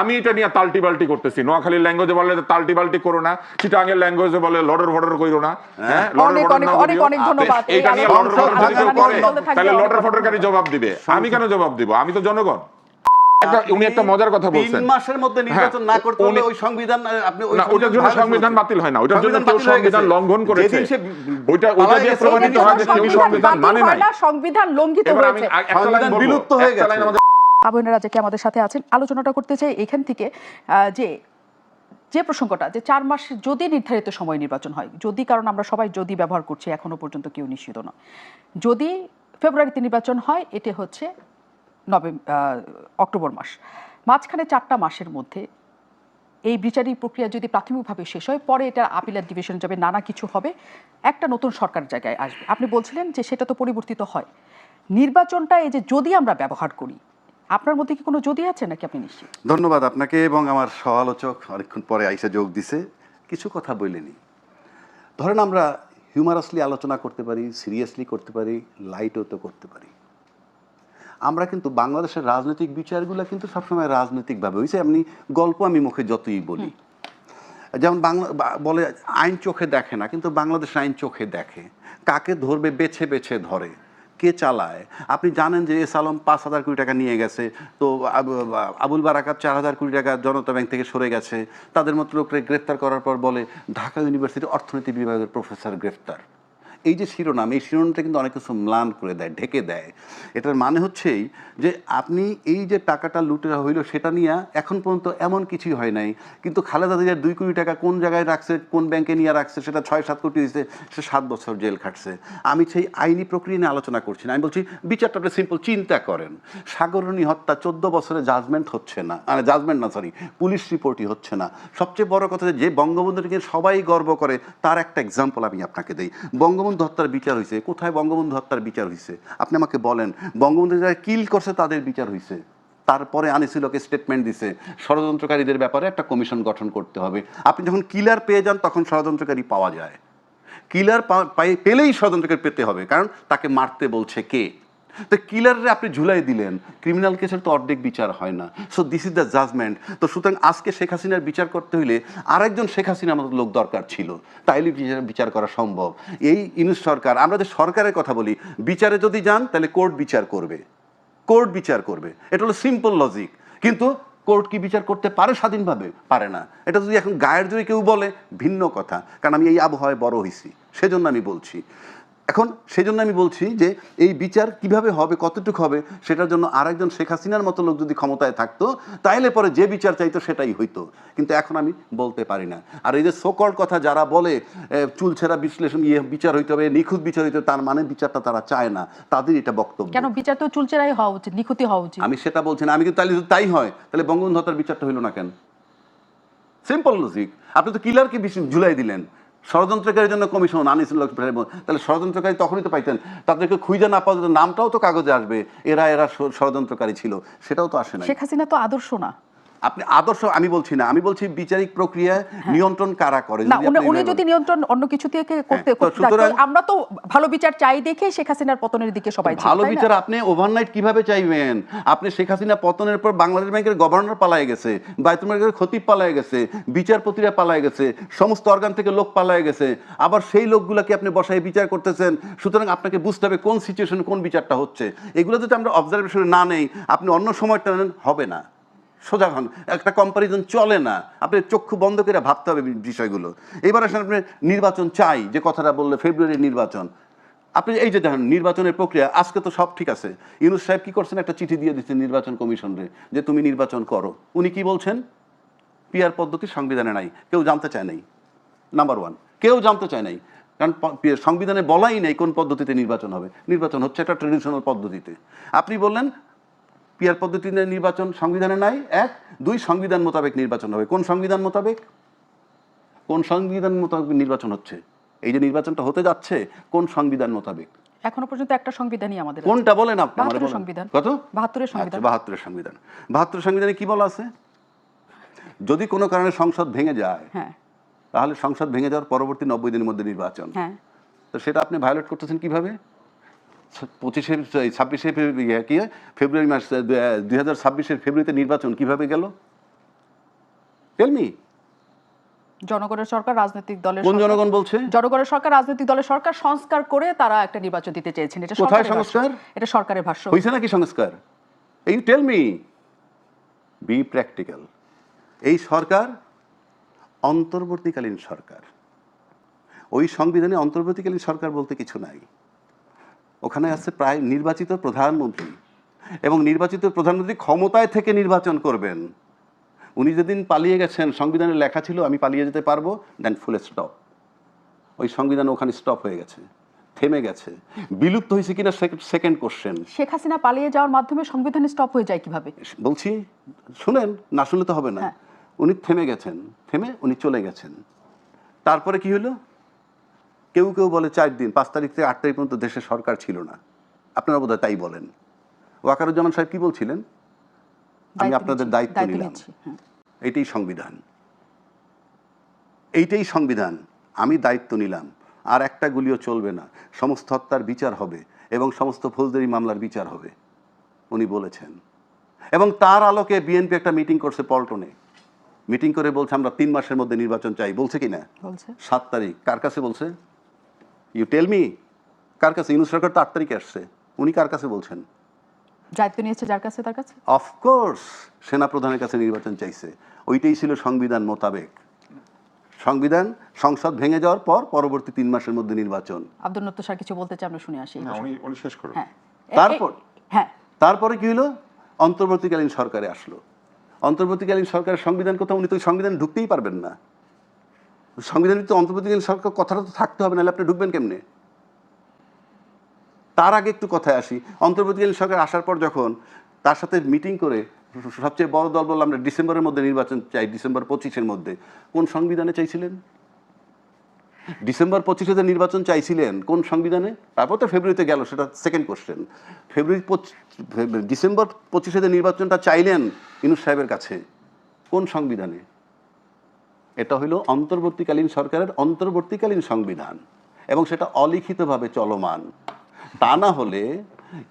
আমি এটা নিয়ে তালটি বাল্টি করতেছি। নোয়াখালীর ল্যাঙ্গুয়েজে বলে তালটি বাল্টি করো না চিটাঙ্গের ল্যাঙ্গুয়েজে বলে লডর ফডর করো না হ্যাঁ। লডর ফডর না নিয়ে লডর যদি কেউ করে তাহলে লডর ধন্যবাদ। জবাব দিবে। আমি কেন জবাব দিব? আমি তো জনগণ। উনি একটা মজার কথা তিন বলছেন। মাসের মধ্যে নির্বাচন হ্যাঁ, না করতে হলে ওই সংবিধান আপনি না ওটার জন্য সংবিধান। বাতিল হয় না ওটার জন্য কেউ সংবিধান লঙ্ঘন করেছে ওইটা ওইটা দিয়ে প্রমাণিত হয় যে কেউ সংবিধান মানে না, সংবিধান লঙ্ঘিত হয়েছে। সংবিধান বিলুপ্ত হয়ে গেছে। আবহাওয়া রাজা কি আমাদের সাথে আছেন? আলোচনাটা করতে চাই এখান থেকে যে যে প্রসঙ্গটা, যে চার মাস যদি নির্ধারিত সময় নির্বাচন হয়, যদি, কারণ আমরা সবাই যদি ব্যবহার করছি, এখনও পর্যন্ত কেউ নিশ্চিত না যদি ফেব্রুয়ারিতে নির্বাচন হয়, এটি হচ্ছে নভেম্বর অক্টোবর মাস। মাঝখানে চারটা মাসের মধ্যে এই বিচারিক প্রক্রিয়া যদি প্রাথমিকভাবে শেষ হয়, পরে এটা আপিলের ডিভিশন যাবে, নানা কিছু হবে, একটা নতুন সরকার জায়গায় আসবে। আপনি বলছিলেন যে সেটা তো পরিবর্তিত হয়। নির্বাচনটা এই যে যদি আমরা ব্যবহার করি আপনার মধ্যে কি কোনো যদি আছে নাকি আপনি নিশ্চিত? ধন্যবাদ আপনাকে এবং আমার সহালোচক অনেকক্ষণ পরে আইসা যোগ দিছে। কিছু কথা বলেনি। ধরেন আমরা হিউমারাসলি আলোচনা করতে পারি সিরিয়াসলি করতে পারি লাইটও তো করতে পারি। আমরা কিন্তু বাংলাদেশের রাজনৈতিক বিচারগুলো কিন্তু সবসময় রাজনৈতিকভাবে হয়েছে এমনি গল্প আমি মুখে যতই বলি। যেমন বাংলা বলে আইন চোখে দেখে না কিন্তু বাংলাদেশ আইন চোখে দেখে। কাকে ধরবে বেছে বেছে ধরে। কে চালায়? আপনি জানেন যে এস আলম পাঁচ হাজার কোটি টাকা নিয়ে গেছে, তো আবু- আবুল বারাকাত চার হাজার কোটি টাকা জনতা ব্যাংক থেকে সরে গেছে। তাদের মতো লোককে গ্রেফতার করার পর বলে ঢাকা ইউনিভার্সিটি অর্থনীতি বিভাগের প্রফেসর গ্রেফতার। এই যে শিরোনাম, এই শিরোনামটা কিন্তু অনেক কিছু ম্লান করে দেয়, ঢেকে দেয়। এটার মানে হচ্ছেই যে আপনি এই যে টাকাটা লুটে হইল সেটা নিয়ে এখন পর্যন্ত এমন কিছুই হয় নাই। কিন্তু খালেদা জিয়ার দুই কোটি টাকা কোন জায়গায় রাখছে, কোন ব্যাংকে নিয়ে রাখছে, সেটা ছয়, সাত কোটি দিয়েছে সে সাত বছর জেল খাটছে। আমি সেই আইনি প্রক্রিয়া নিয়ে আলোচনা করছি না। আমি বলছি, বিচারটা আপনি সিম্পল চিন্তা করেন। সাগরণী হত্যা চোদ্দ বছরে জাজমেন্ট হচ্ছে না। মানে জাজমেন্ট না সরি পুলিশ রিপোর্টই হচ্ছে না। সবচেয়ে বড় কথা যে বঙ্গবন্ধুকে সবাই গর্ব করে, তার একটা এক্সাম্পল আমি আপনাকে দিই। বঙ্গবন্ধু হত্যার বিচার হয়েছে কোথায় বঙ্গবন্ধু হত্যার বিচার হয়েছে আপনি আমাকে বলেন। বঙ্গবন্ধু যারা কিল করছে তাদের বিচার হয়েছে তারপরে আনিসুলকে স্টেটমেন্ট দিছে। ষড়যন্ত্রকারীদের ব্যাপারে একটা কমিশন গঠন করতে হবে। আপনি যখন কিলার পেয়ে যান, তখন ষড়যন্ত্রকারী পাওয়া যায়। কিলার পেলেই ষড়যন্ত্রকারী পেতে হবে। কারণ তাকে মারতে বলছে কে? তো কিলারে আপনি ঝুলাই দিলেন। ক্রিমিনাল কেসের তো অর্ধেক বিচার হয় না। So this is the judgement তো সুতরাং আজকে শেখ হাসিনার বিচার করতে হইলে আরেকজন শেখ হাসিনার মতো লোক দরকার ছিল। তাইলে বিচার করা সম্ভব। এই ইউনিট সরকার, আমরা যে সরকারের কথা বলি, বিচারে যদি যান তাহলে কোর্ট বিচার করবে। কোর্ট বিচার করবে। এটা হলো সিম্পল লজিক কিন্তু কোর্ট কি বিচার করতে পারে স্বাধীনভাবে? পারে না। এটা যদি এখন গায়ের জোরে কেউ বলে, ভিন্ন কথা। কারণ আমি এই আবহাওয়ায় বড় হয়েছি সেজন্য আমি বলছি। এখন সেজন্য আমি বলছি যে এই বিচার কীভাবে হবে কতটুকু হবে সেটার জন্য আরেকজন শেখ হাসিনার মতো লোক যদি ক্ষমতায় থাকতো তাইলে পরে যে বিচার চাইতো সেটাই হইতো। কিন্তু এখন আমি বলতে পারি না। আর এই যে সোকল কথা যারা বলে এ, চুলছেরা বিশ্লেষণ ইয়ে বিচার হইতে হবে নিখুঁত বিচার হইতে হবে, তার মানে বিচারটা তারা চায় না। তাদের এটা বক্তব্য। কেন? বিচার তো চুলচেরাই হওয়া উচিত নিখুঁতি হওয়া উচিত। আমি সেটা বলছি না। আমি কিন্তু তাহলে যদি তাই হয়। তাহলে বঙ্গবন্ধু হত্যার বিচারটা হইল না কেন? সিম্পল লজিক আপনি তো কিলারকে বেশি ঝুলাই দিলেন। ষড়যন্ত্রকারীর জন্য কমিশন আনিসুল তাহলে ষড়যন্ত্রকারী তখনই তো পাইতেন। তাদেরকে খুঁজে না পাওয়া নামটাও তো কাগজে আসবে। এরা এরা ষড়যন্ত্রকারী ছিল। সেটাও তো আসে না শেখ হাসিনা তো আদর্শ না। আপনি আদর্শ আমি বলছি না আমি বলছি বিচারিক প্রক্রিয়া নিয়ন্ত্রণ কারা করে? উনি- যদি নিয়ন্ত্রণ অন্য কিছু থেকে করতে হ্যাঁ, করতে আমরা তো ভালো বিচার চাই দেখে শেখ হাসিনার পতনের দিকে সবাই ভালো বিচার আপনি ওভারনাইট কীভাবে চাইবেন? আপনি শেখ হাসিনা পতনের পর বাংলাদেশ ব্যাংকের গভর্নর পালায় গেছে বাইতুল মার্কেটের খতিব পালায় গেছে বিচারপতিরা পালায় গেছে সমস্ত অর্গান থেকে লোক পালায় গেছে আবার সেই লোকগুলোকে আপনি বসায় বিচার করতেছেন সুতরাং আপনাকে বুঝতে হবে কোন সিচুয়েশন কোন বিচারটা হচ্ছে। এগুলো যদি আমরা অবজারভেশনে না নেই আপনি অন্য সময়টা হবে না। সোজা হন একটা কম্পারিজন চলে না। আপনি চক্ষু বন্ধ করে ভাবতে হবে বিষয়গুলো। এবার আসলে আপনি নির্বাচন চাই, যে কথাটা বললে ফেব্রুয়ারির নির্বাচন। আপনি এই যে দেখেন, নির্বাচনের প্রক্রিয়া, আজকে তো সব ঠিক আছে। ইউনুস সাহেব কী করছেন? একটা চিঠি দিয়ে দিচ্ছেন নির্বাচন কমিশনরে, যে তুমি নির্বাচন করো। উনি কি বলছেন? পিয়ার পদ্ধতি সংবিধানে নাই, কেউ জানতে চায় নাই। নাম্বার ওয়ান কেউ জানতে চায় নাই। কারণ সংবিধানে বলাই নেই কোন পদ্ধতিতে নির্বাচন হবে। নির্বাচন হচ্ছে একটা ট্রেডিশনাল পদ্ধতিতে। আপনি বললেন পিয়ার পদ্ধতিতে নির্বাচন সংবিধানে নাই। এক দুই সংবিধান মোতাবেক নির্বাচন হবে। কোন সংবিধান মোতাবেক? কোন সংবিধান মোতাবেক নির্বাচন হচ্ছে? এই যে নির্বাচনটা হতে যাচ্ছে কোন সংবিধান মোতাবেক? এখনও পর্যন্ত একটা সংবিধানই আমাদের কোনটা বলেন আপনি সংবিধান। কত? বাহাত্তরের সংবিধান। আচ্ছা, বাহাত্তরের সংবিধান। বাহাত্তরের সংবিধানে কি বলা আছে? যদি কোনো কারণে সংসদ ভেঙে যায় হ্যাঁ। তাহলে সংসদ ভেঙে যাওয়ার পরবর্তী নব্বই দিনের মধ্যে নির্বাচন। হ্যাঁ। তো সেটা আপনি ভায়োলেট করতেছেন কীভাবে? পঁচিশে ছাব্বিশে কি ফেব্রুয়ারি মাস দুই হাজার ছাব্বিশের ফেব্রুয়ারিতে নির্বাচন কীভাবে গেল? জনগণের সরকার রাজনৈতিক দলের কোন সরকার- জনগণ বলছে? জনগণের সরকার রাজনৈতিক দলের সরকার সংস্কার করে তারা একটা নির্বাচন দিতে চেয়েছেন। এটা কোথায় সংস্কার? এটা সরকারের ভাষ্য। হয়েছে নাকি সংস্কার? এই টেল মি বি প্র্যাকটিক্যাল এই সরকার অন্তর্বর্তীকালীন সরকার। ওই সংবিধানে অন্তর্বর্তীকালীন সরকার বলতে কিছু নাই। ওখানে আছে প্রায় নির্বাচিত প্রধানমন্ত্রী। এবং নির্বাচিত প্রধানমন্ত্রী ক্ষমতায় থেকে নির্বাচন করবেন। উনি যেদিন পালিয়ে গেছেন সংবিধানে লেখা ছিল আমি পালিয়ে যেতে পারব দেন ফুল স্টপ ওই সংবিধান ওখানে স্টপ হয়ে গেছে থেমে গেছে। বিলুপ্ত হয়েছে কিনা সেকেন্ড কোশ্চেন শেখ হাসিনা পালিয়ে যাওয়ার মাধ্যমে সংবিধান স্টপ হয়ে যায় কীভাবে? বলছি শুনেন না শুনলে তো হবে না। হ্যাঁ। উনি থেমে গেছেন থেমে উনি চলে গেছেন। তারপরে কি হলো? কেউ কেউ বলে চার দিন পাঁচ তারিখ থেকে আট তারিখ পর্যন্ত দেশে সরকার ছিল না। আপনারা বোধহয় তাই বলেন। ওয়াকারুজ্জামান সাহেব কি বলছিলেন? আমি আপনাদের দায়িত্ব নিলাম। হ্যাঁ। এইটাই সংবিধান। এইটাই সংবিধান। আমি দায়িত্ব নিলাম। আর একটা গুলিও চলবে না। সমস্ত হত্যার বিচার হবে এবং সমস্ত ফৌজদারি মামলার বিচার হবে উনি বলেছেন। এবং তার আলোকে বিএনপি একটা মিটিং করছে পল্টনে। মিটিং করে বলছে আমরা তিন মাসের মধ্যে নির্বাচন চাই। বলছে কি না সাত তারিখ। কার কাছে বলছে? ইউ টেল মি কার কাছে? ইউনুস সরকার তো আট তারিখে আসছে। উনি কার কাছে বলছেন? দায়িত্ব নিয়েছে যার কাছে? তার কাছে? অফকোর্স সেনাপ্রধানের কাছে নির্বাচন চাইছে। ওইটাই ছিল সংবিধান মোতাবেক। সংবিধান সংসদ ভেঙে যাওয়ার পর পরবর্তী তিন মাসের মধ্যে নির্বাচন। আব্দুল নত্ত স্যার কিছু বলতে চাই আমরা শুনে আসি এই না, উনি উনি শেষ করুন হ্যাঁ। তারপর? হ্যাঁ। তারপরে কি হলো? অন্তর্বর্তীকালীন সরকারে আসলো। অন্তর্বর্তীকালীন সরকারের সংবিধান কোথাও উনি তো সংবিধান ঢুকতেই পারবেন না। সংবিধান তো অন্তর্বর্তীকালীন সরকার কথাটা তো থাকতে হবে, নাহলে আপনি ঢুকবেন কেমনে? তার আগে একটু কথায় আসি। অন্তর্বর্তীকালীন সরকার আসার পর যখন তার সাথে মিটিং করে সবচেয়ে বড় দল বললাম আমরা ডিসেম্বরের মধ্যে নির্বাচন চাই, ডিসেম্বর পঁচিশের মধ্যে। কোন সংবিধানে চাইছিলেন? ডিসেম্বর পঁচিশে যে নির্বাচন চাইছিলেন, কোন সংবিধানে? তারপর তো ফেব্রুয়ারিতে গেল, সেটা সেকেন্ড কোশ্চেন ফেব্রুয়ারি, ডিসেম্বর পঁচিশে যে নির্বাচনটা চাইলেন ইনুস সাহেবের কাছে, কোন সংবিধানে? এটা হলো অন্তর্বর্তীকালীন সরকারের অন্তর্বর্তীকালীন সংবিধান এবং সেটা অলিখিতভাবে চলমান। তা না হলে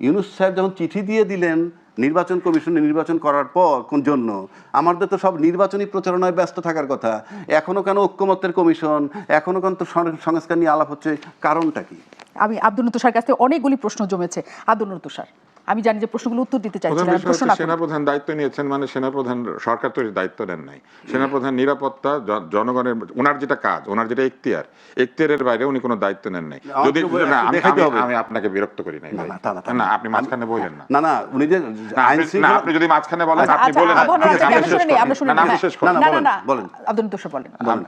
ইউনুস সাহেব যখন চিঠি দিয়ে দিলেন নির্বাচন কমিশনে নির্বাচন করার পর কোন জন্য, আমাদের তো সব নির্বাচনী প্রচারণায় ব্যস্ত থাকার কথা। এখনও কেন ঐক্যমত্যের কমিশন? এখনও কেন তো সংস্কার নিয়ে আলাপ হচ্ছে? কারণটা কি? আমি আব্দুল স্যার কাছ থেকে অনেকগুলি প্রশ্ন জমেছে। আব্দুল স্যার আমি জানি যে প্রশ্নগুলো উত্তর দিতে চাইছি না, প্রশ্ন। সেনাপ্রধান দায়িত্ব নিয়েছেন মানে সেনাপ্রধান সরকার তৈরির দায়িত্ব নেন নাই সেনাপ্রধান নিরাপত্তা জনগণের ওনার যেটা কাজ ওনার যেটা এখতিয়ার এখতিয়ারের বাইরে উনি কোনো দায়িত্ব নেন নাই যদি না আমি- আপনাকে বিরক্ত করি নাই। না, তা না, তা না না। আপনি মাঝখানে বললেন না না না উনি যে না, আপনি- যদি মাঝখানে বলেন আচ্ছা, আপনি আচ্ছা, বলেন না, না, হ্যাঁ। না, না, না না বলেন, না বলেন।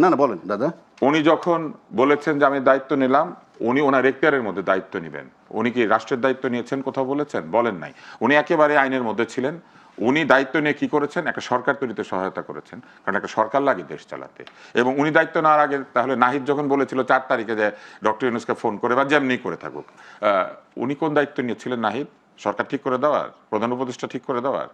না না, বলেন, দাদা। উনি যখন বলেছেন যে আমি দায়িত্ব নিলাম, উনি ওনার এখতিয়ারের মধ্যে দায়িত্ব নেবেন। উনি কি রাষ্ট্রের দায়িত্ব নিয়েছেন কোথাও বলেছেন? বলেন নাই। উনি একেবারে আইনের মধ্যে ছিলেন। উনি দায়িত্ব নিয়ে কি করেছেন? একটা সরকার তৈরিতে সহায়তা করেছেন, কারণ একটা সরকার লাগে দেশ চালাতে। এবং উনি দায়িত্ব নেওয়ার আগে তাহলে নাহিদ যখন বলেছিল চার তারিখে যে ডক্টর ইউনুসকে ফোন করে বা যেমনি করে থাকুক উনি কোন দায়িত্ব নিয়েছিলেন নাহিদ? সরকার ঠিক করে দেওয়ার? প্রধান উপদেষ্টা ঠিক করে দেওয়ার?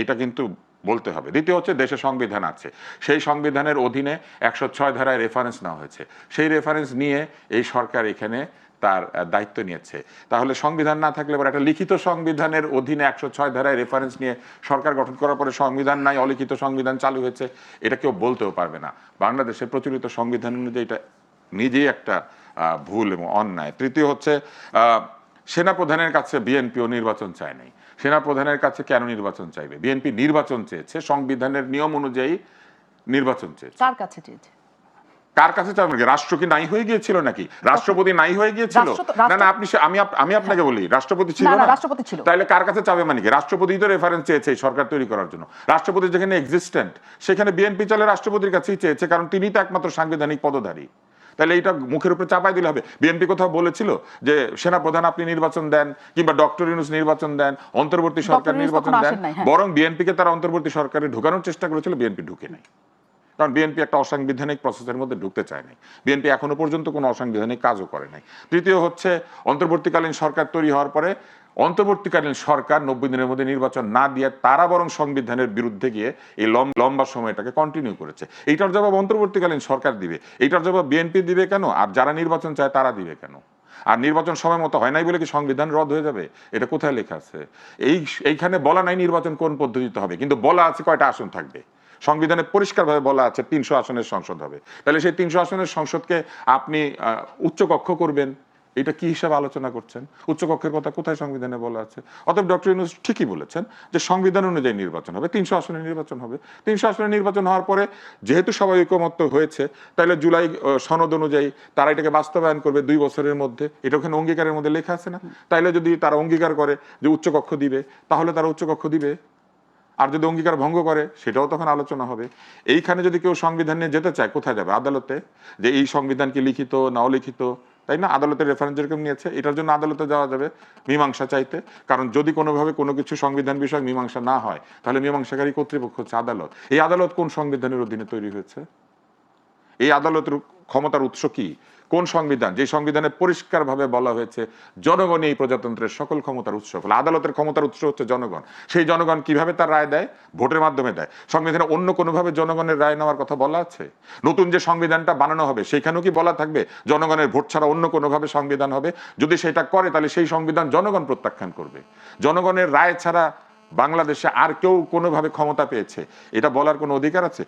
এটা কিন্তু বলতে হবে। দ্বিতীয় হচ্ছে দেশে সংবিধান আছে। সেই সংবিধানের অধীনে একশো ছয় ধারায় রেফারেন্স নেওয়া হয়েছে। সেই রেফারেন্স নিয়ে এই সরকার এখানে তার দায়িত্ব নিয়েছে। তাহলে সংবিধান না থাকলে এবার একটা লিখিত সংবিধানের অধীনে একশো ছয় ধারায় রেফারেন্স নিয়ে সরকার গঠন করার পরে সংবিধান নাই, অলিখিত সংবিধান চালু হয়েছে, এটা কেউ বলতেও পারবে না। বাংলাদেশের প্রচলিত সংবিধান অনুযায়ী এটা নিজেই একটা ভুল এবং অন্যায়। তৃতীয় হচ্ছে সেনাপ্রধানের কাছে বিএনপিও নির্বাচন চায় নাই। সেনাপ্রধানের কাছে কেন নির্বাচন চাইবে? বিএনপি নির্বাচন চেয়েছে সংবিধানের নিয়ম অনুযায়ী নির্বাচন চেয়েছে। কার কাছে চেয়েছে? কার কাছে চাইবে? রাষ্ট্র কি নাই হয়ে গিয়েছিল নাকি? রাষ্ট্রপতি নাই হয়ে গিয়েছিল? না না আপনি আমি আমি আপনাকে বলি রাষ্ট্রপতি ছিল না রাষ্ট্রপতি ছিল। তাহলে কার কাছে চাবে মানে কি? রাষ্ট্রপতি তো রেফারেন্স চেয়েছে সরকার তৈরি করার জন্য। রাষ্ট্রপতি যেখানে এক্সিস্টেন্ট সেখানে বিএনপি চলে রাষ্ট্রপতির কাছেই চেয়েছে কারণ তিনি তো একমাত্র সাংবিধানিক পদধারী। তাহলে এটা মুখের উপরে চাপাই দিলে হবে। বিএনপি কোথাও বলেছিল যে সেনা প্রধান আপনি নির্বাচন দেন কিংবা ডক্টর ইউনুস নির্বাচন দেন অন্তর্বর্তী সরকার নির্বাচন দেন। হ্যাঁ। বরং বিএনপিকে তারা অন্তর্বর্তী সরকারে ঢুকানোর চেষ্টা করেছিল বিএনপি ঢুকে নাই। কারণ বিএনপি একটা অসাংবিধানিক প্রসেসের মধ্যে ঢুকতে চায় নাই। বিএনপি এখনও পর্যন্ত কোনো অসাংবিধানিক কাজও করে নাই। তৃতীয় হচ্ছে, অন্তর্বর্তীকালীন সরকার তৈরি হওয়ার পরে অন্তর্বর্তীকালীন সরকার নব্বই দিনের মধ্যে নির্বাচন না দিয়ে তারা বরং সংবিধানের বিরুদ্ধে গিয়ে এই লম্বা সময়টাকে কন্টিনিউ করেছে। এইটার জবাব অন্তর্বর্তীকালীন সরকার দিবে। এইটার জবাব বিএনপি দিবে কেন? আর যারা নির্বাচন চায় তারা দিবে কেন? আর নির্বাচন সময় মতো হয় নাই বলে কি সংবিধান রদ হয়ে যাবে? এটা কোথায় লেখা আছে? এই, এইখানে বলা নাই নির্বাচন কোন পদ্ধতিতে হবে, কিন্তু বলা আছে কয়টা আসন থাকবে। সংবিধানে পরিষ্কারভাবে বলা আছে তিনশো আসনের সংসদ হবে। তাহলে সেই তিনশো আসনের সংসদকে আপনি উচ্চকক্ষ করবেন। এটা কি হিসাবে আলোচনা করছেন? উচ্চকক্ষের কথা কোথায় সংবিধানে বলা আছে? অতএব ডক্টর ইউনুস ঠিকই বলেছেন যে সংবিধান অনুযায়ী নির্বাচন হবে, তিনশো আসনে নির্বাচন হবে। তিনশো আসনে নির্বাচন হওয়ার পরে যেহেতু সবাই ঐকমত্য হয়েছে, তাহলে জুলাই সনদ অনুযায়ী তারা এটাকে বাস্তবায়ন করবে দুই বছরের মধ্যে। এটা ওখানে অঙ্গীকারের মধ্যে লেখা আছে না? তাইলে যদি তারা অঙ্গীকার করে যে উচ্চকক্ষ দিবে, তাহলে তারা উচ্চকক্ষ দিবে? আর যদি অঙ্গীকার ভঙ্গ করে, সেটাও তখন আলোচনা হবে। এইখানে যদি কেউ সংবিধান নিয়ে যেতে চায়, কোথায় যাবে? আদালতে? যে এই সংবিধান কি লিখিত না অলিখিত তাই না? আদালতের রেফারেন্স যেরকম নিয়েছে, এটার জন্য আদালতে যাওয়া যাবে মীমাংসা চাইতে। কারণ যদি কোনোভাবে কোনো কিছু সংবিধান বিষয়ক মীমাংসা না হয়, তাহলে মীমাংসাকারী কর্তৃপক্ষ হচ্ছে আদালত। এই আদালত কোন সংবিধানের অধীনে তৈরি হয়েছে? এই আদালতের ক্ষমতার উৎস কি? কোন সংবিধান? যে সংবিধানে পরিষ্কারভাবে বলা হয়েছে, জনগণ এই প্রজাতন্ত্রের সকল ক্ষমতার উৎস ফলে আদালতের ক্ষমতার উৎস হচ্ছে জনগণ। সেই জনগণ কীভাবে তার রায় দেয়? ভোটের মাধ্যমে দেয়। সংবিধানে অন্য কোনোভাবে জনগণের রায় নেওয়ার কথা বলা আছে? নতুন যে সংবিধানটা বানানো হবে, সেখানেও কি বলা থাকবে? জনগণের ভোট ছাড়া অন্য কোনোভাবে সংবিধান হবে? যদি সেটা করে, তাহলে সেই সংবিধান জনগণ প্রত্যাখ্যান করবে। জনগণের রায় ছাড়া বাংলাদেশে আর কেউ কোনোভাবে ক্ষমতা পেয়েছে? এটা বলার কোনো অধিকার আছে?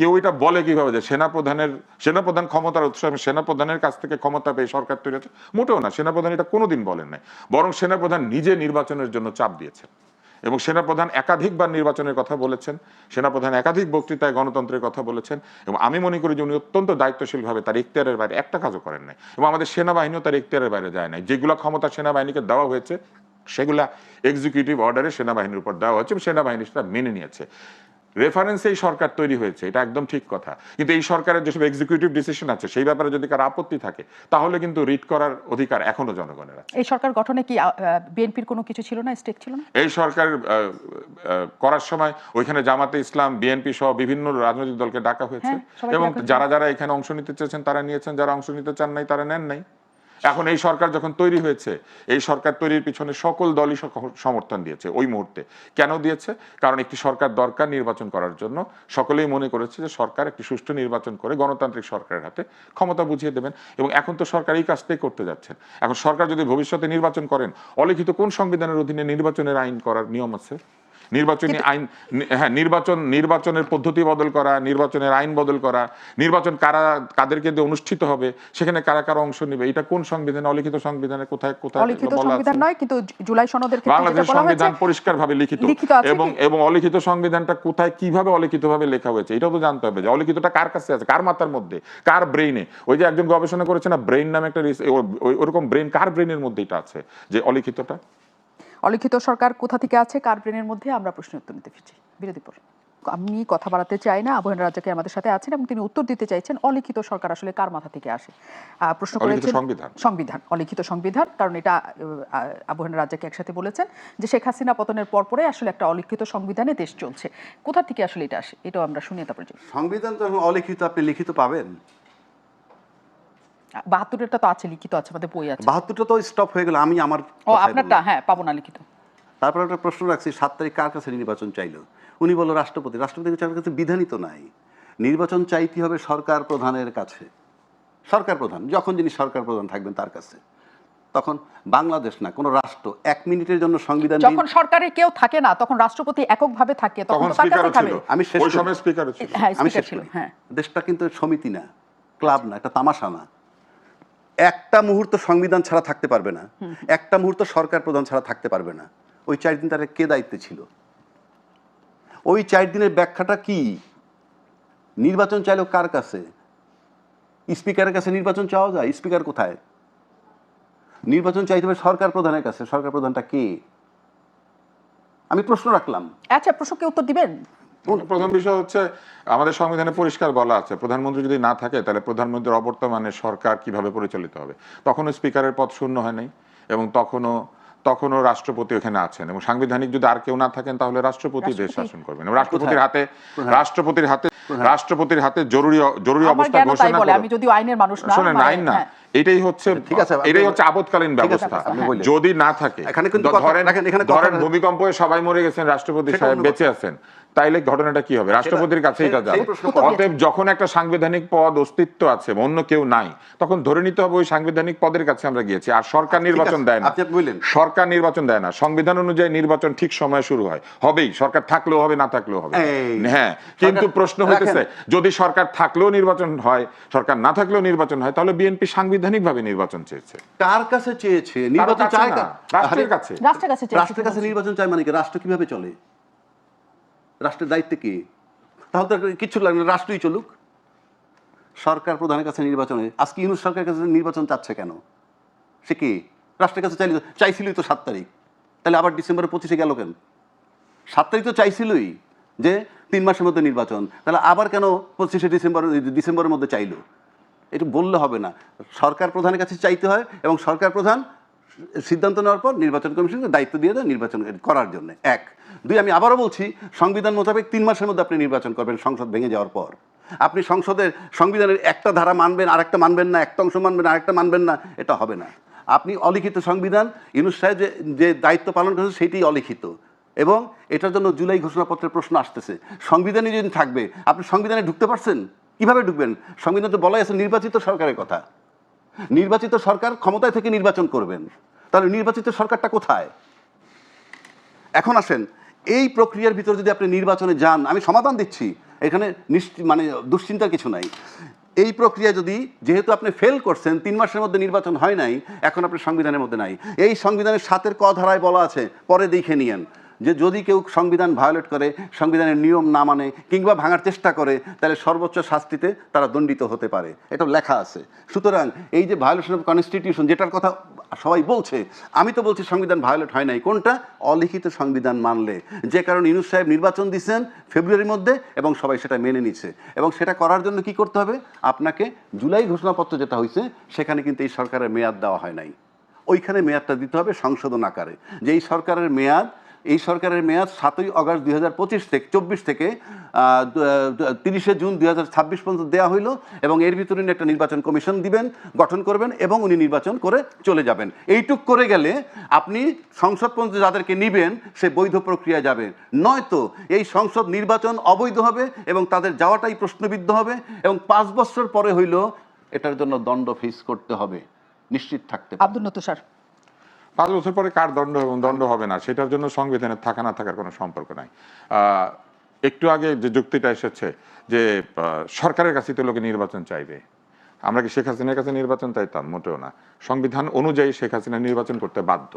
কেউ এটা বলে কীভাবে যে সেনাপ্রধানের, সেনাপ্রধান ক্ষমতার উৎস আমি সেনাপ্রধানের কাছ থেকে ক্ষমতা পেয়ে সরকার তৈরি হচ্ছে? মোটেও না, সেনাপ্রধান এটা কোনোদিন বলেন নাই। বরং সেনাপ্রধান নিজে নির্বাচনের জন্য চাপ দিয়েছেন। এবং সেনাপ্রধান একাধিকবার নির্বাচনের কথা বলেছেন, সেনাপ্রধান একাধিক বক্তৃতায় গণতন্ত্রের কথা বলেছেন, এবং আমি মনে করি যে উনি অত্যন্ত দায়িত্বশীলভাবে তার ইখতিয়ারের বাইরে একটা কাজও করেন নাই। এবং আমাদের সেনাবাহিনীও তার ইখতিয়ারের বাইরে যায় নাই। যেগুলো ক্ষমতা সেনাবাহিনীকে দেওয়া হয়েছে, সেগুলা এক্সিকিউটিভ অর্ডারে সেনাবাহিনীর উপর দেওয়া হচ্ছে এবং সেনাবাহিনী সেটা মেনে নিয়েছে। রেফারেন্সে এই সরকার তৈরি হয়েছে এটা একদম ঠিক কথা। কিন্তু এই সরকারের যেসব এক্সিকিউটিভ ডিসিশন আছে সেই ব্যাপারে যদি কারও আপত্তি থাকে তাহলে কিন্তু রিট করার অধিকার এখনও জনগণের আছে। এই সরকার গঠনে কি বিএনপির কোনো কিছু ছিল না স্টেক ছিল না? এই সরকার করার সময় ওইখানে জামাতে ইসলাম বিএনপি সহ বিভিন্ন রাজনৈতিক দলকে ডাকা হয়েছে। হ্যাঁ, এবং যারা যারা এখানে অংশ নিতে চেয়েছেন তারা নিয়েছেন যারা অংশ নিতে চান নাই তারা নেন নাই। এখন এই সরকার যখন তৈরি হয়েছে, এই সরকার তৈরির পিছনে সকল দলই সমর্থন দিয়েছে ওই মুহূর্তে। কেন দিয়েছে? কারণ একটি সরকার দরকার নির্বাচন করার জন্য। সকলেই মনে করেছে যে সরকার একটি সুষ্ঠু নির্বাচন করে গণতান্ত্রিক সরকারের হাতে ক্ষমতা বুঝিয়ে দেবেন এবং এখন তো সরকার এই কাজটাই করতে যাচ্ছেন। এখন সরকার যদি ভবিষ্যতে নির্বাচন করেন, অলিখিত কোন সংবিধানের অধীনে নির্বাচনের আইন করার নিয়ম আছে? নির্বাচনী আইন হ্যাঁ নির্বাচন নির্বাচনের পদ্ধতি বদল করা নির্বাচনের আইন বদল করা নির্বাচন কারা কাদেরকে দিয়ে অনুষ্ঠিত হবে সেখানে কারা কারা অংশ নেবে এটা কোন সংবিধানে অলিখিত সংবিধানে কোথায় কোথায় অলিখিত সংবিধান নয় কিন্তু জুলাই সনদের ক্ষেত্রে বাংলাদেশ সংবিধান পরিষ্কারভাবে লিখিত। এবং এবং অলিখিত সংবিধানটা কোথায় কীভাবে অলিখিতভাবে লেখা হয়েছে এটাও তো জানতে হবে যে অলিখিতটা কার কাছে আছে কার মাথার মধ্যে কার ব্রেইনে ওই যে একজন গবেষণা করেছে না ব্রেইন নামে একটা ওরকম ব্রেইন কার ব্রেইনের মধ্যে এটা আছে যে অলিখিতটা? অলিখিত সরকার কোথা থেকে আছে কার ব্রেনের মধ্যে আমরা প্রশ্ন উত্তর নিতে ফিরছি। বিরোধী পর। আমি কথা বাড়াতে চাই না আবহান রাজাকে আমাদের সাথে আছেন এবং তিনি উত্তর দিতে চাইছেন অলিখিত সরকার আসলে কার মাথা থেকে আসে? আহ, প্রশ্ন করেছেন সংবিধান। সংবিধান অলিখিত সংবিধান কারণ এটা আবহান রাজাকে একসাথে বলেছেন যে শেখ হাসিনা পতনের পরপরে আসলে একটা অলিখিত সংবিধানে দেশ চলছে। কোথা থেকে আসলে এটা আসে? এটাও আমরা শুনে তারপরে সংবিধান তো এখন অলিখিত আপনি লিখিত পাবেন। বাহাত্তরেরটা তো আছে লিখিত আছে আমাদের বই আছে। বাহাত্তরটা তো স্টপ হয়ে গেল আমি আমার ও আপনারটা হ্যাঁ পাবো না লিখিত। তারপর একটা প্রশ্ন রাখছি সাত তারিখ কার কাছে নির্বাচন চাইলো? উনি বলল রাষ্ট্রপতি। রাষ্ট্রপতির কাছে বিধানই তো নাই। নির্বাচন চাইতে হবে সরকার প্রধানের কাছে। সরকার প্রধান যখন যিনি সরকার প্রধান থাকবেন তার কাছে। তখন বাংলাদেশ না কোনো রাষ্ট্র এক মিনিটের জন্য সংবিধান যখন সরকারে কেউ থাকে না তখন রাষ্ট্রপতি এককভাবে থাকে তখন আমি শেষ হ্যাঁ আমি স্পিকার শেষ ছিল হ্যাঁ। দেশটা কিন্তু সমিতি না ক্লাব না একটা তামাশা না। একটা মুহূর্ত সংবিধান ছাড়া থাকতে পারবে না। একটা মুহূর্ত সরকার প্রধান ছাড়া থাকতে পারবে না। ওই চার দিন তার কে দায়িত্বে ছিল? ওই চার দিনের ব্যাখ্যাটা কি? নির্বাচন চাইলো কার কাছে? স্পিকারের কাছে নির্বাচন চাওয়া যায়? স্পিকার কোথায়? নির্বাচন চাইতে হবে সরকার প্রধানের কাছে। সরকার প্রধানটা কে? আমি প্রশ্ন রাখলাম। আচ্ছা প্রশ্নকে উত্তর দিবেন? প্রথম বিষয় হচ্ছে আমাদের সংবিধানে পরিষ্কার বলা আছে প্রধানমন্ত্রী যদি না থাকে তাহলে প্রধানমন্ত্রীর অবর্তমানে সরকার কীভাবে পরিচালিত হবে? তখনও স্পিকারের পদ শূন্য হয় নাই এবং তখনও তখনও রাষ্ট্রপতি ওখানে আছেন এবং সাংবিধানিক যদি আর কেউ না থাকেন তাহলে রাষ্ট্রপতি দেশ শাসন করবেন রাষ্ট্রপতির হাতে রাষ্ট্রপতির হাতে রাষ্ট্রপতির হাতে জরুরি জরুরি অবস্থা ঘোষণা করে। আমি যদিও আইনের মানুষ না শোনেন আইন না হ্যাঁ। এটাই হচ্ছে ঠিক আছে, এটাই হচ্ছে আপদকালীন ব্যবস্থা। যদি না থাকে এখানে কিন্তু ধরেন এখানে ধরেন ভূমিকম্পে সবাই মরে গেছেন রাষ্ট্রপতি সাহেব বেঁচে আছেন। তাইলে ঘটনাটা কি হবে? রাষ্ট্রপতির কাছে এটা যাবে অতএব যখন একটা সাংবিধানিক পদ অস্তিত্ব আছে অন্য কেউ নাই তখন ধরে নিতে হবে ওই সাংবিধানিক পদের কাছে আমরা গিয়েছি। আর সরকার নির্বাচন দেয় না। সরকার নির্বাচন দেয় না। সংবিধান অনুযায়ী নির্বাচন ঠিক সময়ে শুরু হয়। হবেই সরকার থাকলেও হবে না থাকলেও হবে। হ্যাঁ কিন্তু প্রশ্ন হইতেছে যদি সরকার থাকলেও নির্বাচন হয় সরকার না থাকলেও নির্বাচন হয় তাহলে বিএনপি সাংবিধানিক ভাবে নির্বাচন চেয়েছে। কার কাছে চেয়েছে? নির্বাচন চায় না, রাষ্ট্রের কাছে। রাষ্ট্রের কাছে। নির্বাচন চায় মানে কি? রাষ্ট্র কীভাবে চলে? রাষ্ট্রের দায়িত্বে কি? তাহলে তো কিচ্ছু লাগবে রাষ্ট্রই চলুক। সরকার প্রধানের কাছে নির্বাচনে, আজকে ইউনুস সরকারের কাছে নির্বাচন চাচ্ছে কেন? সে কি রাষ্ট্রের কাছে চাইলে, চাইছিলই তো সাত তারিখ। তাহলে আবার ডিসেম্বরের পঁচিশে গেল কেন? সাত তারিখ তো চাইছিলই যে তিন মাসের মধ্যে নির্বাচন। তাহলে আবার কেন পঁচিশে ডিসেম্বর, ডিসেম্বরের মধ্যে চাইলো? এটা বললে হবে না। সরকার প্রধানের কাছে চাইতে হয় এবং সরকার প্রধান সিদ্ধান্ত নেওয়ার পর নির্বাচন কমিশনকে দায়িত্ব দিয়ে দেয় নির্বাচন করার জন্য। এক। দুই, আমি আবারও বলছি, সংবিধান মোতাবেক তিন মাসের মধ্যে আপনি নির্বাচন করবেন সংসদ ভেঙে যাওয়ার পর। আপনি সংসদের, সংবিধানের একটা ধারা মানবেন, আরেকটা মানবেন না, একটা অংশ মানবেন, আরেকটা মানবেন না, এটা হবে না। আপনি অলিখিত সংবিধান, ইউনুস সাহেব যে যে দায়িত্ব পালন করেছে সেটি অলিখিত। এবং এটার জন্য জুলাই ঘোষণাপত্রের প্রশ্ন আসতেছে। সংবিধানে যদি থাকবে, আপনি সংবিধানে ঢুকতে পারছেন? কীভাবে ঢুকবেন? সংবিধান তো বলাই আছে, নির্বাচিত সরকারের কথা। নির্বাচিত সরকার ক্ষমতায় থেকে নির্বাচন করবেন। তাহলে নির্বাচিত সরকারটা কোথায়? এখন আসেন, এই প্রক্রিয়ার ভিতরে যদি আপনি নির্বাচনে যান, আমি সমাধান দিচ্ছি। এখানে নিশ্চিত মানে দুশ্চিন্তার কিছু নাই। এই প্রক্রিয়া যদি, যেহেতু আপনি ফেল করছেন, তিন মাসের মধ্যে নির্বাচন হয় নাই, এখন আপনি সংবিধানের মধ্যে নাই। এই সংবিধানের সাতের ক ধারায় বলা আছে, পরে দেখে নিয়েন। যে যদি কেউ সংবিধান ভায়োলেট করে, সংবিধানের নিয়ম না মানে কিংবা ভাঙার চেষ্টা করে, তাহলে সর্বোচ্চ শাস্তিতে তারা দণ্ডিত হতে পারে। এটা লেখা আছে। সুতরাং এই যে ভায়োলেশন অফ কনস্টিটিউশন যেটার কথা সবাই বলছে, আমি তো বলছি সংবিধান ভায়োলেট হয় নাই। কোনটা? অলিখিত সংবিধান মানলে। যে কারণে ইউনুস সাহেব নির্বাচন দিচ্ছেন ফেব্রুয়ারির মধ্যে এবং সবাই সেটা মেনে নিচ্ছে। এবং সেটা করার জন্য কি করতে হবে? আপনাকে জুলাই ঘোষণাপত্র যেটা হয়েছে, সেখানে কিন্তু এই সরকারের মেয়াদ দেওয়া হয় নাই। ওইখানে মেয়াদটা দিতে হবে সংশোধন আকারে। যে এই সরকারের মেয়াদ এই সরকারের মেয়াদ সাতই আগস্ট দুই হাজার পঁচিশ থেকে, চব্বিশ থেকে তিরিশে জুন দুই হাজার ছাব্বিশ পর্যন্ত দেওয়া হইল এবং এর ভিতরে উনি একটা নির্বাচন কমিশন দিবেন, গঠন করবেন এবং উনি নির্বাচন করে চলে যাবেন। এইটুক করে গেলে আপনি সংসদ পর্যন্ত যাদেরকে নিবেন, সে বৈধ প্রক্রিয়া যাবে। নয়তো এই সংসদ নির্বাচন অবৈধ হবে এবং তাদের যাওয়াটাই প্রশ্নবিদ্ধ হবে এবং পাঁচ বছর পরে হইল এটার জন্য দণ্ড ফেস করতে হবে, নিশ্চিত থাকতে আব্দুল নতুন স্যার। পাঁচ বছর পরে কার দণ্ড এবং দণ্ড হবে না, সেটার জন্য সংবিধানের থাকা না থাকার কোনো সম্পর্ক নাই। একটু আগে যে যুক্তিটা এসেছে যে সরকারের কাছে তো লোকে নির্বাচন চাইবে। আমরা কি শেখ হাসিনার কাছে নির্বাচন চাইতাম? মোটেও না। সংবিধান অনুযায়ী শেখ হাসিনা নির্বাচন করতে বাধ্য।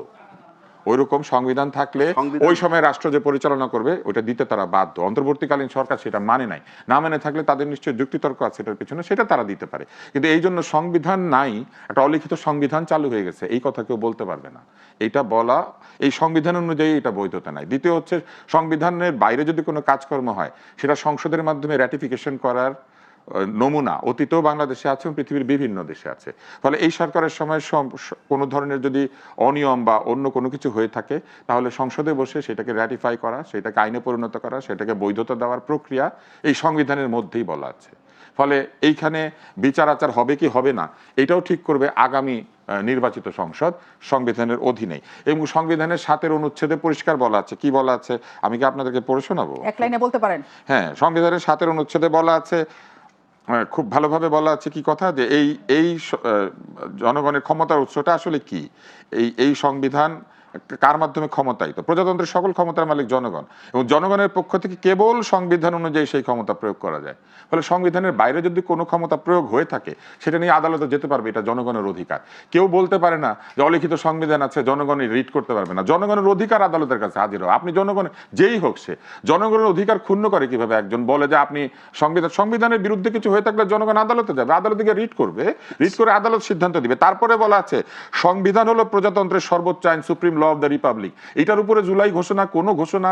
ওইরকম সংবিধান থাকলে ওই সময় রাষ্ট্র যে পরিচালনা করবে ওইটা দিতে তারা বাধ্য। অন্তর্বর্তীকালীন সরকার সেটা মানে নাই। না মানে থাকলে তাদের নিশ্চয়ই যুক্তিতর্ক আছে এটার পিছনে সেটা তারা দিতে পারে। কিন্তু এই জন্য সংবিধান নাই একটা অলিখিত সংবিধান চালু হয়ে গেছে। এই কথা কেউ বলতে পারবে না। এটা বলা এই সংবিধান অনুযায়ী এটা বৈধতা নাই। দ্বিতীয় হচ্ছে সংবিধানের বাইরে যদি কোনো কাজকর্ম হয় সেটা সংসদের মাধ্যমে র্যাটিফিকেশন করার নমুনা অতীতেও বাংলাদেশে আছে এবং পৃথিবীর বিভিন্ন দেশে আছে। ফলে এই সরকারের সময় সম- কোনো ধরনের যদি অনিয়ম বা অন্য কোনো কিছু হয়ে থাকে তাহলে সংসদে বসে সেটাকে র্যাটিফাই করা সেটাকে আইনে পরিণত করা সেটাকে বৈধতা দেওয়ার প্রক্রিয়া এই সংবিধানের মধ্যেই বলা আছে। ফলে এইখানে বিচার আচার হবে কি হবে না এটাও ঠিক করবে আগামী নির্বাচিত সংসদ সংবিধানের অধীনেই। এবং সংবিধানের সাতের অনুচ্ছেদে পরিষ্কার বলা আছে। কি বলা আছে? আমি কি আপনাদেরকে পড়ে শোনাবো? এক লাইনে বলতে পারেন। হ্যাঁ সংবিধানের সাতের অনুচ্ছেদে বলা আছে আহ, খুব ভালোভাবে বলা আছে কি কথা যে এই এই জনগণের ক্ষমতার উৎসটা আসলে কি? এই এই সংবিধান কার মাধ্যমে ক্ষমতায়িত প্রজাতন্ত্রের সকল ক্ষমতার মালিক জনগণ। এবং জনগণের পক্ষ থেকে কেবল সংবিধান অনুযায়ী সেই ক্ষমতা প্রয়োগ করা যায়। ফলে সংবিধানের বাইরে যদি কোনো ক্ষমতা প্রয়োগ হয়ে থাকে, সেটা নিয়ে আদালতে যেতে পারবে, এটা জনগণের অধিকার। কেউ বলতে পারে না যে অলিখিত সংবিধান আছে জনগণই রিড করতে পারবে না। জনগণের অধিকার আদালতের কাছে হাজির হয় আপনি জনগণ, যেই হোক সে, জনগণের অধিকার ক্ষুণ্ণ করে কীভাবে? একজন বলে যে আপনি সংবিধান, সংবিধানের বিরুদ্ধে কিছু হয়ে থাকলে জনগণ আদালতে যাবে। আদালতে গিয়ে রিড করবে। রিড করে আদালত সিদ্ধান্ত দিবে। তারপরে বলা আছে, সংবিধান হলো প্রজাতন্ত্রের সর্বোচ্চ আইন, সুপ্রিম অফ দ্য রিপাবলিক এটার উপরে জুলাই ঘোষণা, কোনো ঘোষণা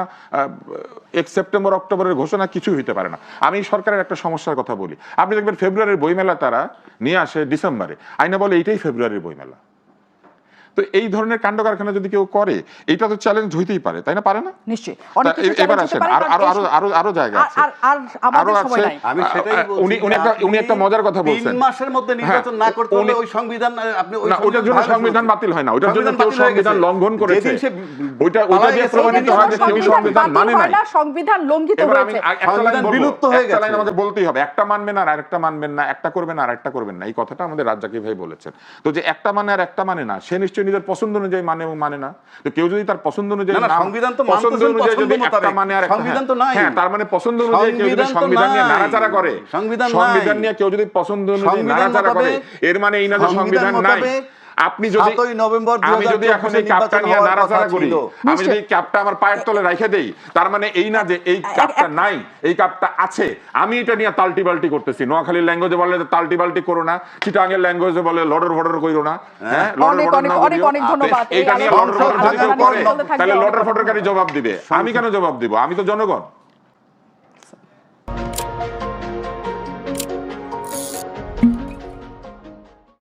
এক সেপ্টেম্বর, অক্টোবরের ঘোষণা কিছুই হইতে পারে না। আমি সরকারের একটা সমস্যার কথা বলি। আপনি দেখবেন ফেব্রুয়ারির বইমেলা তারা নিয়ে আসে ডিসেম্বরে। আইনা বলে এইটাই ফেব্রুয়ারির বইমেলা। তো এই ধরনের কাণ্ড কারখানা যদি কেউ করে এটা তো চ্যালেঞ্জ হইতেই পারে তাই না? পারে না? নিশ্চয়ই। এবার আসেন আর আরও আরও আরও আরও জায়গা আছে। আর- আছে। আমি সেটাই উনি উনি একটা উনি একটা মজার কথা বলছেন। তিন মাসের মধ্যে নির্বাচন হ্যাঁ, না করতে হলে ওই সংবিধান আপনি ওই না ওইটার জন্য সংবিধান বাতিল হয় না ওইটার জন্য কেউ সংবিধান লঙ্ঘন করেছে। যেদিন সে ওইটা ওইটা দিয়ে প্রমাণিত হয় যে কেউ সংবিধান মানে না, সংবিধান লঙ্ঘিত হয়েছে। আর একটা লাইন সংবিধান বিলুপ্ত হয়ে লাইন গেছে। আমাকে বলতেই হবে একটা মানবেন আর আরেকটা মানবেন না একটা করবেন আর একটা করবেন না এই কথাটা আমাদের রাজ্জাকি ভাই বলেছেন। তো যে একটা মানে আর একটা মানে না সে নিশ্চয়ই নিজের পছন্দ অনুযায়ী মানে এবং মানে না তো কেউ যদি তার পছন্দ অনুযায়ী না, সংবিধান তো পছন্দ অনুযায়ী যদি একটা মানে আর সংবিধান তো নাই। হ্যাঁ তার মানে পছন্দ অনুযায়ী কেউ যদি সংবিধান নিয়ে। নাড়াচাড়া করে সংবিধান সংবিধান নিয়ে কেউ যদি পছন্দ অনুযায়ী নাড়াচাড়া করে এর মানে এই না যে সংবিধান নাই আপনি যদি নভেম্বর আমি যদি এখন এই 2024 কাপটা নিয়ে নাড়াচাড়া করি আমি যদি কাপটা আমার পায়ের তলে রেখে দেই তার মানে এই না যে এই কাপটা নাই এই কাপটা আছে আমি এটা নিয়ে তালটি বাল্টি করতেছি। নোয়াখালীর ল্যাঙ্গুয়েজে বলে তালটি বাল্টি করো না চিটাঙ্গের ল্যাঙ্গুয়েজে বলে লডর ফডর করো না হ্যাঁ। লডর ফডর না অনেক অনেক ধন্যবাদ। এই এইটা নিয়ে লডর ফডর যদি কেউ করে তাহলে লডর ফডরকারী জবাব দিবে। আমি কেন জবাব দিব? আমি তো জনগণ।